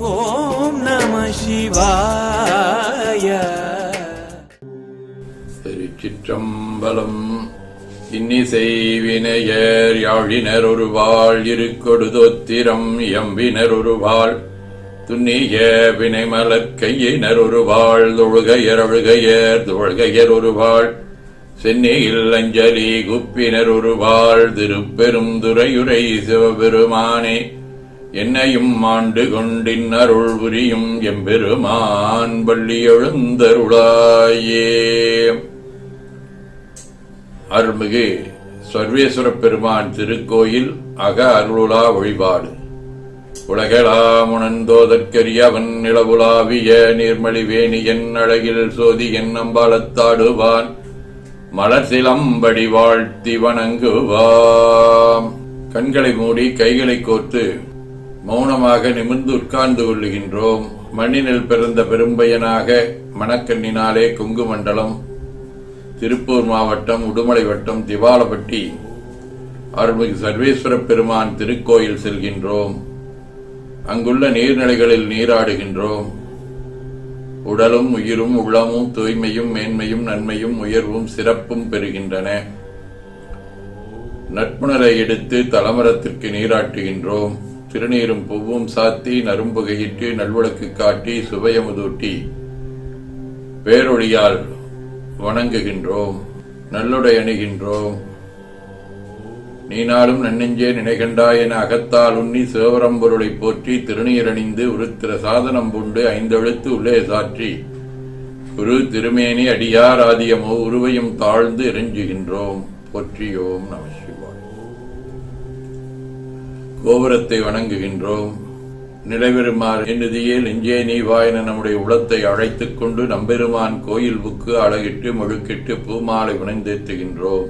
ஓம் நம சிவாய. திருச்சிற்றம்பலம் இன்னிசை வினையர் யாழினர் ஒரு வாழ் இருக்கொடுதொத்திரம் எம்பினர் ஒரு வாழ் துன்னிய வினைமலர் கையினர் ஒரு வாழ் தொழுகையர் அழுகையர் தொழுகையர் ஒரு வாழ் சென்னையில் அஞ்சலி குப்பினர் ஒரு வாழ் திருப்பெரும் துறையுரை சிவபெருமானே என்னையும் ஆண்டு கொண்டின் அருள் புரியும் எம்பெருமான் பள்ளி எழுந்தருளாயே அருள்மிகு சர்வேஸ்வர பெருமான் திருக்கோயில் அக அருளுலா வழிபாடு உலகளாமுணந்தோதற்கரிய அவன் நிலவுலாவிய நீர்மலி வேணியன் அழகில் சோதி என் அம்பாலத்தாடுவான் மலர் சிலம்படி வாழ்த்தி வணங்குவாம். கண்களை மூடி கைகளை கோர்த்து மௌனமாக நிமிர்ந்து உட்கார்ந்து கொள்ளுகின்றோம். மண்ணினில் பிறந்த பெரும்பயனாக மணக்கண்ணினாலே கொங்கு மண்டலம் திருப்பூர் மாவட்டம் உடுமலை வட்டம் திவாலப்பட்டி அருள்மிகு சர்வேஸ்வர பெருமான் திருக்கோயில் செல்கின்றோம். அங்குள்ள நீர்நிலைகளில் நீராடுகின்றோம். உடலும் உயிரும் உள்ளமும் தூய்மையும் மேன்மையும் நன்மையும் உயர்வும் சிறப்பும் பெறுகின்றன. நட்புணரை எடுத்து தலமரத்திற்கு நீராட்டுகின்றோம். திருநீரும் பூவும் சாத்தி நரும்புகையிட்டு நல்வழக்கு காட்டி சுவையமுதூட்டி பேரொழியால் வணங்குகின்றோம் நல்லுடை அணுகின்றோம். நீ நாளும் நன்னெஞ்சே நினைகண்டாய் என அகத்தால் உண்ணி சிவபரம்பொருளை போற்றி திருநீரணிந்து உருத்திர சாதனம் பூண்டு ஐந்தெழுத்து உள்ளே சாற்றி. குரு திருமேனி அடியார் ஆதியமோ உருவையும் தாழ்ந்து இறைஞ்சுகின்றோம் போற்றியோம் நம கோபுரத்தை வணங்குகின்றோம். நிலைபெறுமாறு என்னதியே இஞ்சே நீவாயன நம்முடைய உளத்தை அழைத்துக் கொண்டு நம்பெருமான் கோயில் புக்கு அழகிட்டு முழுக்கிட்டு பூமாலை உணைந்தேத்துகின்றோம்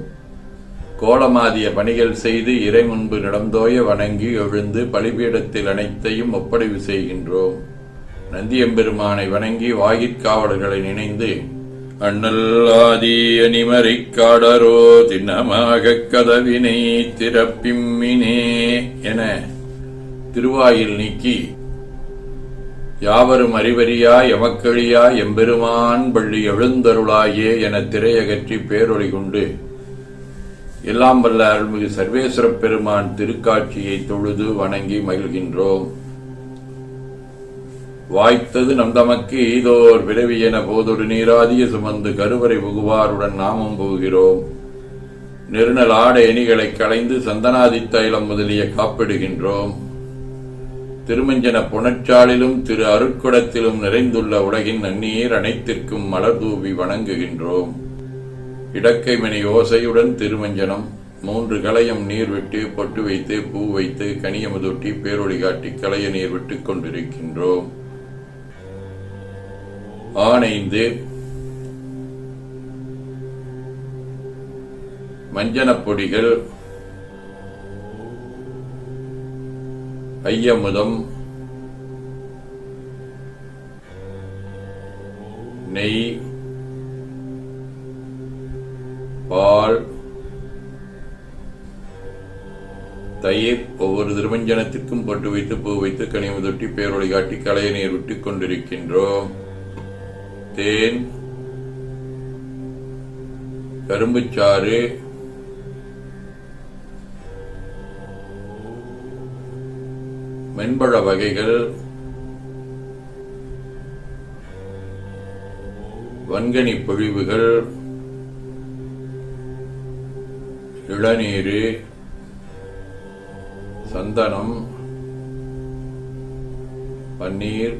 கோலமாதிய பணிகள் செய்து இறை முன்பு நடந்தோய வணங்கி எழுந்து பலிபீடத்தில் அனைத்தையும் ஒப்படைவு செய்கின்றோம். நந்தியம்பெருமானை வணங்கி வாயிற்காவலர்களை நினைந்து அண்ணல் ஆதி அணிமறைக் காடரோ கதவினை திறப்பிம்மினே என திருவாயில் நீக்கி யாவரும் அறிவறியா எமக்கழியா எம்பெருமான் பள்ளி எழுந்தருளாயே என திரையகற்றி பேரொழி கொண்டு எல்லாம் வல்ல அருள்மிகு சர்வேஸ்வர பெருமான் திருக்காட்சியை தொழுது வணங்கி மகிழ்கின்றோம். வாய்த்தது நம் தமக்கு ஈதோர் விளைவி என போதொரு நீராதிய சுமந்து கருவறை புகுவாருடன் நாமும் போகிறோம். நெருநல் ஆட எணிகளை களைந்து சந்தனாதி தைலம் முதலிய காப்பிடுகின்றோம். திருமஞ்சன புனச்சாலிலும் திரு அருட்குடத்திலும் நிறைந்துள்ள உலகின் நன்னீர் அனைத்திற்கும் மலர் தூவி வணங்குகின்றோம். இடக்கை மணி ஓசையுடன் திருமஞ்சனம் மூன்று களையம் நீர் விட்டு பொட்டு வைத்து பூ வைத்து கனியமுதொட்டி பேரொழி காட்டி களைய நீர் விட்டுக் கொண்டிருக்கின்றோம். ஆணைந்து மஞ்சனப் பொடிகள் ஐயமுதம் நெய் பால் தயிர் ஒவ்வொரு திருமஞ்சனத்திற்கும் பட்டு வைத்து பூ வைத்து கனிமுதொட்டி தொட்டி காட்டி கலையை நீர் விட்டுக் கொண்டிருக்கின்றோம். தேன் கரும்புச்சாறு மென்பழ வகைகள் வன்கனி பொழிவுகள் இளநீர் சந்தனம் பன்னீர்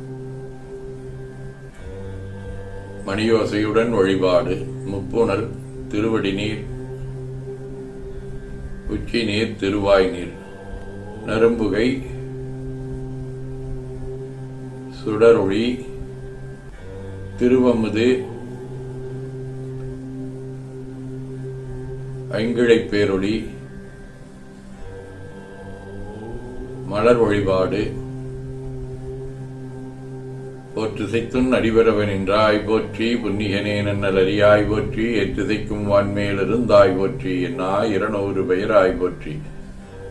மணியோசையுடன் வழிபாடு. முப்புணல் திருவடி நீர் உச்சி நீர் திருவாய் நீர் நரும்புகை சுடரொளி திருவமுது ஐங்கிழைப் பேரொளி. மலர் வழிபாடு. போற்றுசைத்துன் அடிபரவன் என்றாய் போற்றி புன்னிகனே நன்னல் அறியாய் போற்றி ஏற்றுசைக்கும் வான்மேலிருந்தாய் போற்றி என்னா இருநூறு பெயராய் போற்றி.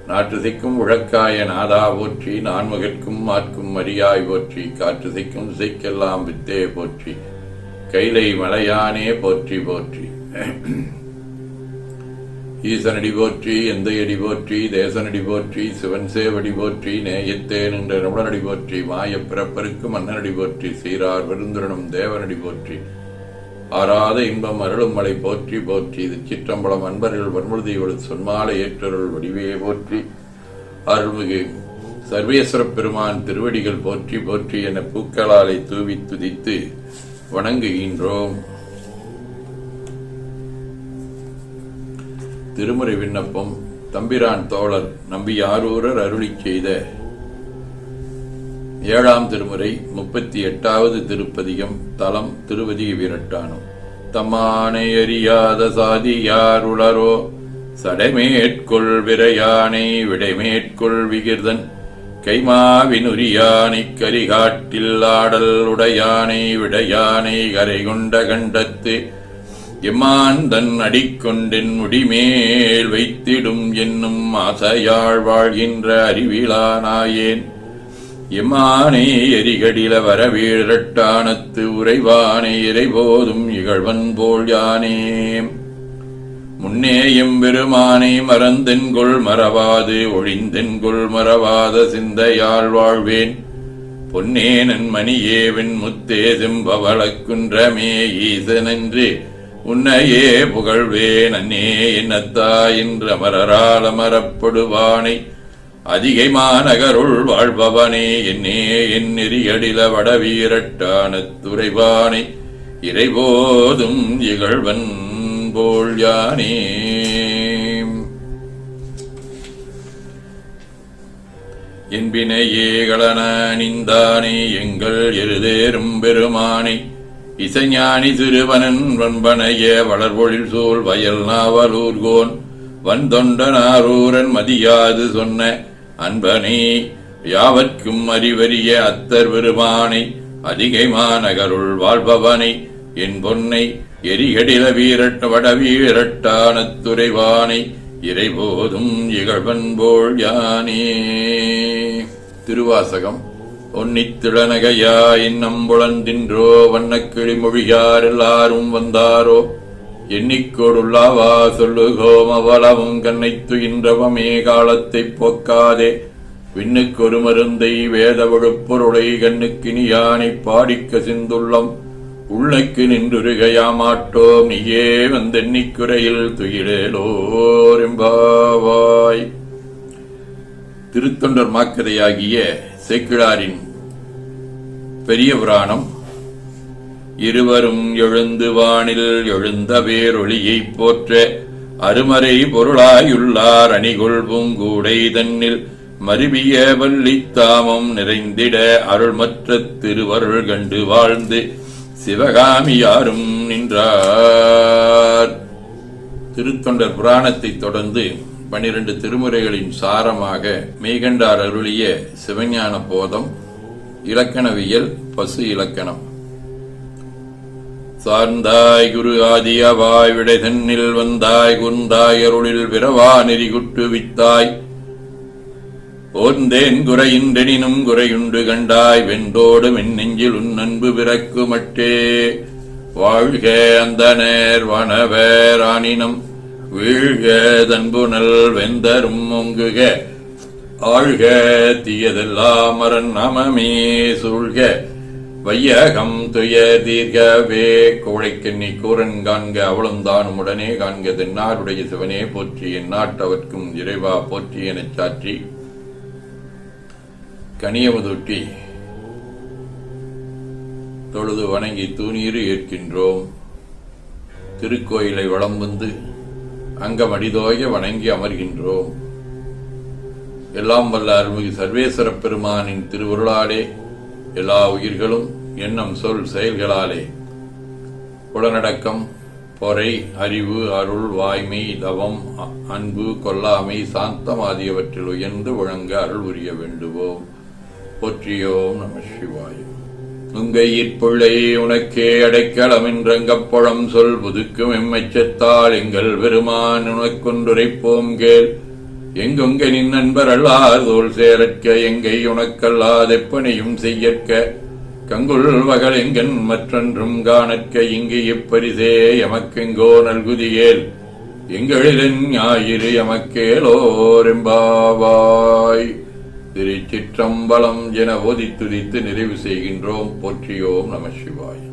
நாற்றுசைக்கும் உழக்காய நாதா போற்றி நான்முகற்கும் மாற்கும் மரியாய் போற்றி காற்றுசைக்கும் திசைக்கெல்லாம் வித்தே போற்றி. கைலை மலையானே போற்றி போற்றி. ஈசனடி போற்றி எந்தையடி போற்றி தேசனடி போற்றி சிவன் சேவடி போற்றி நேயத்தே நின்ற நுடனடி போற்றி மாய பிறப்பருக்கு மன்னனடி போற்றி சீரார் விருந்துரனும் தேவனடி போற்றி. ஆறாத இன்பம் அருளும் மலை போற்றி போற்றி. இது சிற்றம்பலம் அன்பர்கள் வன்முழுதியோடு சொன்மாலை ஏற்றருள் வடிவையை போற்றி. அருள்மிகு சர்வேஸ்வர பெருமான் திருவடிகள் போற்றி போற்றி என பூக்களாலை தூவி துதித்து வணங்குகின்றோம். திருமுறை விண்ணப்பம் தம்பிரான் தோழர் நம்பியாரூரர் அருளிச் செய்த ஏழாம் திருமுறை முப்பத்தி எட்டாவது திருப்பதிகம் தலம் திருவதி வீரட்டானம் தம்மானை அறியாத சாதி யாருளரோ சடைமேற்கொள் விரையானை விடைமேற்கொள் விகிர்தன். கைமாவினுரியானை கரிகாட்டில் ஆடல் உடையானை விடையானை கரை கொண்ட கண்டத்து எம்மான் தன் அடிக்கொண்டென் முடிமேல் வைத்திடும் என்னும் ஆசையாள் வாழ்கின்ற அறிவிலானாயேன். எம்மானே எரிகடில வரவீழட்டானத்து உறைவானே இறைபோதும் இகழ்வன் போல் யானே. முன்னே எம்பெருமானை மறந்தென்கொள் மறவாது ஒழிந்தென்கொள் மறவாத சிந்தையால் வாழ்வேன் பொன்னே நன்மணியேவன் முத்தே செம்பவளக் ஈசனன்று. உன்னையே புகழ்வேன் அன்னே என்னத்தா என்று அமரரால் அமரப்படுவானை. அதிகை மாநகருள் வாழ்பவனே என்னே என் நெறியடில வடவீரட்டான துறைவானை. இறைபோதும் இகழ்வன் போல் யானே. என்பினை ஏகலன நிந்தானே எங்கள் எருதேரும் பெருமானை. இசைஞானி சிறுவனன் வன்பனைய வளர்பொழில் சூழ் வயல் நாவலூர்கோன். வந்தொண்டனாரூரன் மதியாது சொன்ன அன்பனே யாவர்க்கும் அறிவறிய அத்தர் பெருமானை அதிகை மாநகருள் வாழ்பவனை என் பொன்னை எரிகடில வீரட்ட வட வீரட்டான துறைவானை இறைபோதும் இகழ்வன்போல் யானே. திருவாசகம் ஒன்னித்திழநகையா இன்னம்புலந்தின்றோ வண்ணக்கிளி மொழியார் எல்லாரும் வந்தாரோ? எண்ணிக்கோடுள்ளாவா சொல்லுகோம் அவலமும் கண்ணை துயின்றவமே காலத்தைப் போக்காதே. விண்ணுக்கொரு மருந்தை வேத விழுப்பொருளை கண்ணுக்கு யானை பாடிக்க சிந்துள்ளம். உள்ளக்கு நின்றுருகையாமாட்டோம் நீயே வந்தெண்ணிக்குறையில் துயிலேலோரெம்பாவாய் திருத்தொண்டர் மாக்கதையாகிய சேக்கிழாரின் பெரிய புராணம். இருவரும் எழுந்து வானில் எழுந்த பேரொளியைப் போற்ற அருமறை பொருளாயுள்ளார். அணிகொள் பூங்கூடை தன்னில் மருவிய வள்ளித்தாமம் நிறைந்திட அருள்மற்ற திருவருள் கண்டு வாழ்ந்து சிவகாமியாரும் நின்றார். திருத்தொண்டர் புராணத்தைத் தொடர்ந்து பன்னிரண்டு திருமுறைகளின் சாரமாக மெய்கண்டார் அருளிய சிவஞான போதம் இலக்கணவியல் பசு இலக்கணம். சார்ந்தாய் குரு ஆதியவாய் விடை தன்னில் வந்தாய் குந்தாய் அருளில் விரவா நெறிகுட்டு வித்தாய். ஓர்ந்தேன் குறையின்றெனினும் குறையுண்டு கண்டாய் வெண்டோடு மென்னெஞ்சில் உன் அன்பு பிறக்கு மட்டே வாழ்க அந்த நேர் வனவேர் வீழ்க தன்புணல் வெந்தரும் ஒங்குக ஆழ்க தீயதெல்லாம் மரன் நமமே சூழ்க. வையகம் துய தீர்க்கவே கோழைக்கண்ணி கூரன் காண்க அவளும் தானும் உடனே காண்க தென்னாருடைய சிவனே போற்றி என் நாட்டவர்க்கும் இறைவா போற்றி எனச் சாற்றி. கனியமுதொட்டி தொழுது வணங்கி தூணீறு ஏற்கின்றோம். திருக்கோயிலை வளம் வந்து அங்கமடிதோய வணங்கி அமர்கின்றோம் எல்லாம் வல்ல அருள்மிகு சர்வேஸ்வர பெருமானின் திருவுருளாலே எல்லா உயிர்களும் எண்ணம் சொல் செயல்களாலே. உடனடக்கம் பொறை அறிவு அருள் வாய்மை தவம் அன்பு கொல்லாமை சாந்தம் ஆகியவற்றில் உயர்ந்து வழங்க அருள் உரிய வேண்டுவோம். போற்றியோம் நம சிவாய. உங்கையிற் பிள்ளை உனக்கே அடைக்கலம் என்றங்கப்பழம் சொல் புதுக்கும் எம்மைச்சத்தால் எங்கள் பெருமான் உனக்கொன்றுரைப்போம் கேள். எங்கொங்க நின் நண்பர் அல்லார் தோல் சேரற்க எங்கை உனக்கல்லாதெப்பனையும் செய்யற்க. கங்குள் வகல் எங்கன் மற்றொன்றும் காணற்க இங்கு இப்பரிசே எமக்கெங்கோ நல்குதியேல். எங்களின் ஞாயிறு எமக்கேலோரெம்பாவாய் திருச்சிற்றம்பலம் என ஓதித்துதித்து நிறைவு செய்கின்றோம். போற்றியோம் நம சிவாய்.